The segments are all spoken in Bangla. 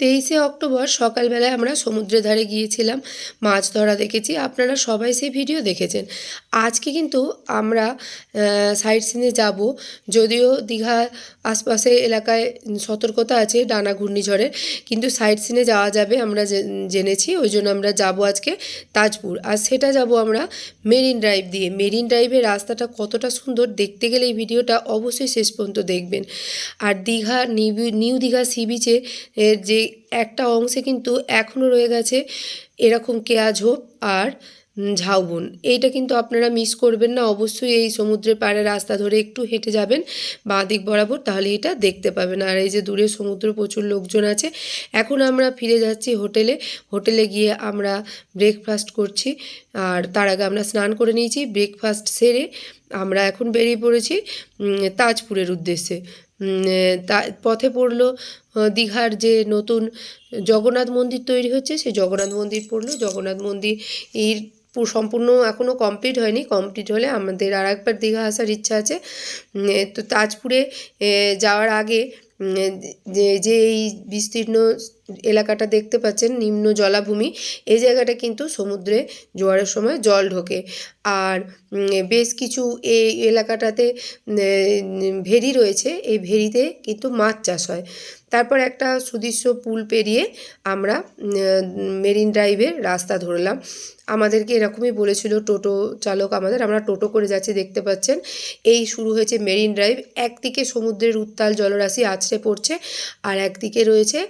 তেইশে অক্টোবর সকালবেলায় আমরা সমুদ্রের ধারে গিয়েছিলাম, মাছ ধরা দেখেছি, আপনারা সবাই সেই ভিডিও দেখেছেন। আজকে কিন্তু আমরা সাইট সিনে যাব, যদিও দীঘার আশপাশে এলাকায় সতর্কতা আছে ডানা ঘূর্ণিঝড়ের, কিন্তু সাইট সিনে যাওয়া যাবে আমরা জেনেছি, ওই জন্য আমরা যাব আজকে তাজপুর। আর সেটা যাব আমরা মেরিন ড্রাইভ দিয়ে। মেরিন ড্রাইভের রাস্তাটা কতটা সুন্দর দেখতে গেলে এই ভিডিওটা অবশ্যই শেষ পর্যন্ত দেখবেন। আর দীঘা নিউ দীঘা সি বিচে, এর একটা অংশে কিন্তু এখনও রয়ে গেছে এরকম কেয়া ঝোপ আর ঝাউবন। এইটা কিন্তু আপনারা মিস করবেন না, অবশ্যই এই সমুদ্রের পাড়ে রাস্তা ধরে একটু হেঁটে যাবেন বাঁ দিক বরাবর, তাহলে এটা দেখতে পাবেন। আর এই যে দূরে সমুদ্র প্রচুর লোকজন আছে, এখন আমরা ফিরে যাচ্ছি হোটেলে। হোটেলে গিয়ে আমরা ব্রেকফাস্ট করছি, আর তার আগে আমরা স্নান করে নিয়েছি ব্রেকফাস্ট সেরে আমরা এখন বেরিয়ে পড়েছি তাজপুরের উদ্দেশ্যে। তা, পথে পড়ল দীঘার যে নতুন জগন্নাথ মন্দির তৈরি হচ্ছে, সেই জগন্নাথ মন্দির পড়ল। জগন্নাথ মন্দির সম্পূর্ণ এখনও কমপ্লিট হয়নি। কমপ্লিট হলে আমাদের আর একবার দীঘা আসার ইচ্ছা আছে। তো তাজপুরে যাওয়ার আগে যে যে এই বিস্তীর্ণ এলাকাটা দেখতে পাচ্ছেন, নিম্ন জলাভূমি। এই জায়গাটা কিন্তু সমুদ্রে জোয়ারের সময় জল ঢোকে। আর বেশ কিছু এই এলাকাটাতে ভেরি রয়েছে। এই ভেরিতে কিন্তু মাছ চাষ হয়। তারপর একটা সুদৃশ্য পুল পেরিয়ে আমরা মেরিন ড্রাইভের রাস্তা ধরলাম। আমাদেরকে এরকমই বলেছিল টোটো চালক আমাদের, আমরা টোটো করে যাচ্ছি, দেখতে পাচ্ছেন। এই শুরু হয়েছে মেরিন ড্রাইভ। একদিকে সমুদ্রের উত্তাল জলরাশি আছড়ে পড়ছে, আর একদিকে রয়েছে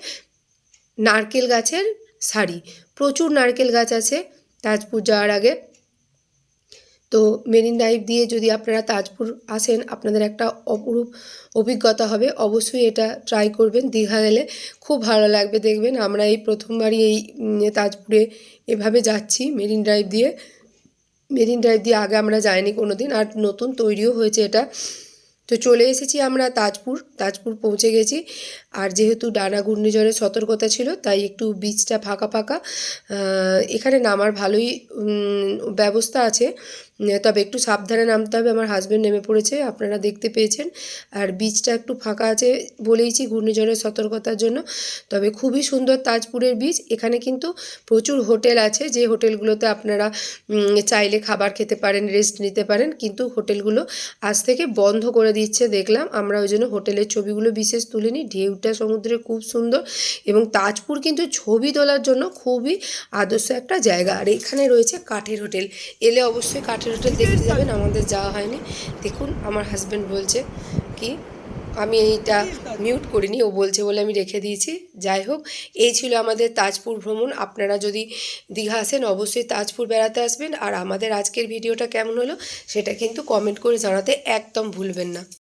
নারকেল গাছের শাড়ি প্রচুর নারকেল গাছ আছে তাজপুর যাওয়ার আগে। তো মেরিন ড্রাইভ দিয়ে যদি আপনারা তাজপুর আসেন, আপনাদের একটা অপরূপ অভিজ্ঞতা হবে। অবশ্যই এটা ট্রাই করবেন, দীঘা গেলে খুব ভালো লাগবে দেখবেন। আমরা এই প্রথমবারই এই তাজপুরে এভাবে যাচ্ছি মেরিন ড্রাইভ দিয়ে। মেরিন ড্রাইভ দিয়ে আগে আমরা যাইনি কোনো দিন আর নতুন তৈরিও হয়েছে এটা। তো চলে এসেছি আমরা তাজপুর। তাজপুর পৌঁছে গেছি। আর যেহেতু ডানা ঘূর্ণিঝড়ের সতর্কতা ছিল, তাই একটু বীজটা ফাঁকা ফাঁকা এখানে নামার ভালোই ব্যবস্থা আছে। তবে একটু সাবধানে নামতে হবে। আমার হাজব্যান্ড নেমে পড়েছে, আপনারা দেখতে পেয়েছেন। আর বিচটা একটু ফাঁকা আছে বলেইছি ঘূর্ণিঝড়ের সতর্কতার জন্য। তবে খুবই সুন্দর তাজপুরের বিচ এখানে কিন্তু প্রচুর হোটেল আছে। যে হোটেলগুলোতে আপনারা চাইলে খাবার খেতে পারেন রেস্ট নিতে পারেন, কিন্তু হোটেলগুলো আজ থেকে বন্ধ করে দিচ্ছে দেখলাম। আমরা ওই জন্য হোটেলের ছবিগুলো বিশেষ তুলিনি। ঢেউটা সমুদ্রে খুব সুন্দর এবং তাজপুর কিন্তু ছবি তোলার জন্য খুবই আদর্শ একটা জায়গা। আর এখানে রয়েছে কাঠের হোটেল। এলে অবশ্যই কাঠের হোটেল দেখতে যাবেন, আমাদের যাওয়া হয়নি। দেখুন, আমার হাজব্যান্ড বলছে কি, আমি এইটা মিউট করিনি। ও বলছে বলে আমি রেখে দিয়েছি। যাই হোক, এই ছিল আমাদের তাজপুর ভ্রমণ। আপনারা যদি দীঘা আসেন, অবশ্যই তাজপুর বেড়াতে আসবেন। আর আমাদের আজকের ভিডিওটা কেমন হলো, সেটা কিন্তু কমেন্ট করে জানাতে একদম ভুলবেন না।